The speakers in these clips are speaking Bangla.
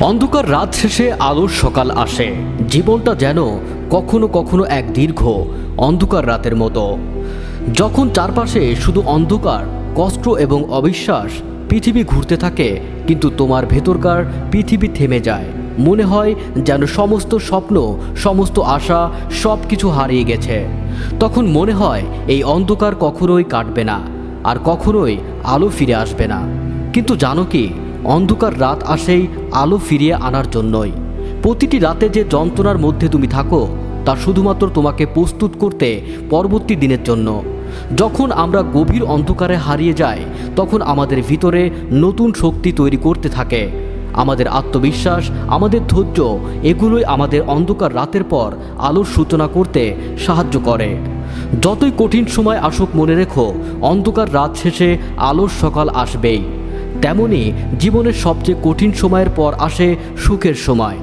অন্ধকার রাত শেষে আলোর সকাল আসে। জীবনটা যেন কখনো কখনো এক দীর্ঘ, অন্ধকার রাতের মতো। যখন চারপাশে শুধু অন্ধকার, কষ্ট এবং অবিশ্বাস, পৃথিবী ঘুরতে থাকে, কিন্তু তোমার ভেতরকার পৃথিবী থেমে যায়। মনে হয় যেন সমস্ত স্বপ্ন, সমস্ত আশা সব কিছু হারিয়ে গেছে। তখন মনে হয় এই অন্ধকার কখনোই কাটবে না, আর কখনোই আলো ফিরে আসবে না। কিন্তু জানো কি? অন্ধকার রাত আসেই আলো ফিরিয়ে আনার জন্যই। প্রতিটি রাতে যে যন্ত্রণার মধ্যে তুমি থাকো, তা শুধুমাত্র তোমাকে প্রস্তুত করতে পরবর্তী দিনের জন্য। যখন আমরা গভীর অন্ধকারে হারিয়ে যাই, তখন আমাদের ভিতরে নতুন শক্তি তৈরি করতে থাকে। আমাদের আত্মবিশ্বাস, আমাদের ধৈর্য, এগুলোই আমাদের অন্ধকার রাতের পর আলোর সূচনা করতে সাহায্য করে। যতই কঠিন সময় আসুক মনে রেখো, অন্ধকার রাত শেষে আলোর সকাল আসবেই। তেমনি জীবনের সবচেয়ে কঠিন সময়ের পর আসে সুখের সময়।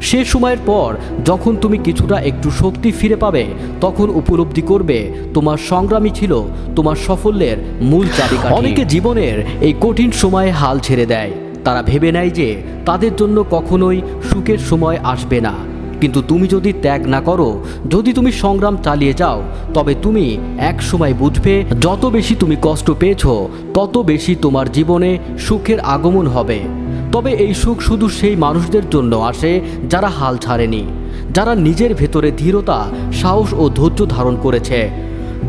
সে সময়ের পর যখন তুমি কিছুটা একটু শক্তি ফিরে পাবে, তখন উপলব্ধি করবে তোমার সংগ্রামী ছিল তোমার সাফল্যের মূল চাবিকাঠি। অনেকে জীবনের এই কঠিন সময়ে হাল ছেড়ে দেয়। তারা ভেবে নেয় যে তাদের জন্য কখনোই সুখের সময় আসবে না। কিন্তু তুমি যদি ত্যাগ না করো, যদি তুমি সংগ্রাম চালিয়ে যাও, তবে তুমি এক সময় বুঝবে, যত বেশি তুমি কষ্ট পেয়েছ, তত বেশি তোমার জীবনে সুখের আগমন হবে। তবে এই সুখ শুধু সেই মানুষদের জন্য আসে যারা হাল ছাড়েনি, যারা নিজের ভেতরে ধীরতা, সাহস ও ধৈর্য ধারণ করেছে।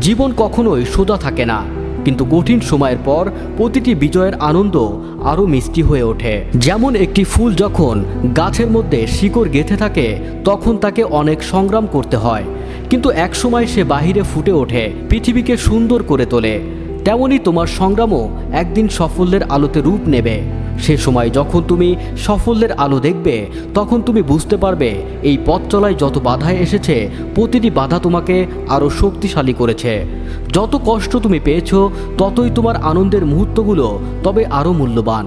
জীবন কখনোই সোজা থাকে না। কিন্তু কঠিন সময়ের পর প্রতিটি বিজয়ের আনন্দ আরও মিষ্টি হয়ে ওঠে। যেমন একটি ফুল যখন গাছের মধ্যে শিকড় গেঁথে থাকে, তখন তাকে অনেক সংগ্রাম করতে হয়। কিন্তু একসময় সে বাহিরে ফুটে ওঠে, পৃথিবীকে সুন্দর করে তোলে। তেমনই তোমার সংগ্রামও একদিন সাফল্যের আলোতে রূপ নেবে। সে সময় যখন তুমি সাফল্যের আলো দেখবে, তখন তুমি বুঝতে পারবে এই পথ চলায় যত বাধায় এসেছে, প্রতিটি বাধা তোমাকে আরও শক্তিশালী করেছে। যত কষ্ট তুমি পেয়েছ, ততই তোমার আনন্দের মুহূর্তগুলো তবে আরও মূল্যবান।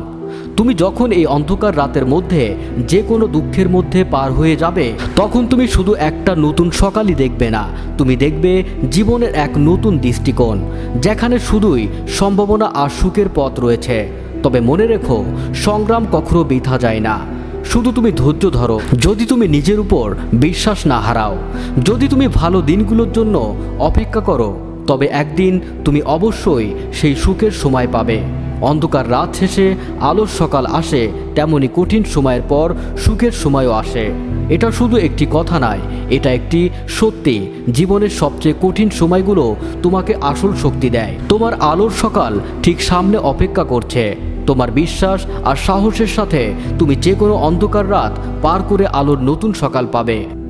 তুমি যখন এই অন্ধকার রাতের মধ্যে যে কোনো দুঃখের মধ্যে পার হয়ে যাবে, তখন তুমি শুধু একটা নতুন সকালই দেখবে না। তুমি দেখবে জীবনের এক নতুন দৃষ্টিকোণ, যেখানে শুধুই সম্ভাবনা আর সুখের পথ রয়েছে। তবে মনে রেখো, সংগ্রাম কখনো বৃথা যায় না। শুধু তুমি ধৈর্য ধরো, যদি তুমি নিজের উপর বিশ্বাস না হারাও। যদি তুমি ভালো দিনগুলোর জন্য অপেক্ষা করো, তবে একদিন তুমি অবশ্যই সেই সুখের সময় পাবে। অন্ধকার রাত শেষে, আলোর সকাল আসে, তেমনি কঠিন সময়ের পর সুখের সময়ও আসে। এটা শুধু একটি কথা নয়, এটা একটি সত্যি। জীবনের সবচেয়ে কঠিন সময়গুলো তোমাকে আসল শক্তি দেয়। তোমার আলোর সকাল ঠিক সামনে অপেক্ষা করছে। তোমার বিশ্বাস আর সাহসের সাথে তুমি যে কোনো অন্ধকার রাত পার করে আলোর নতুন সকাল পাবে।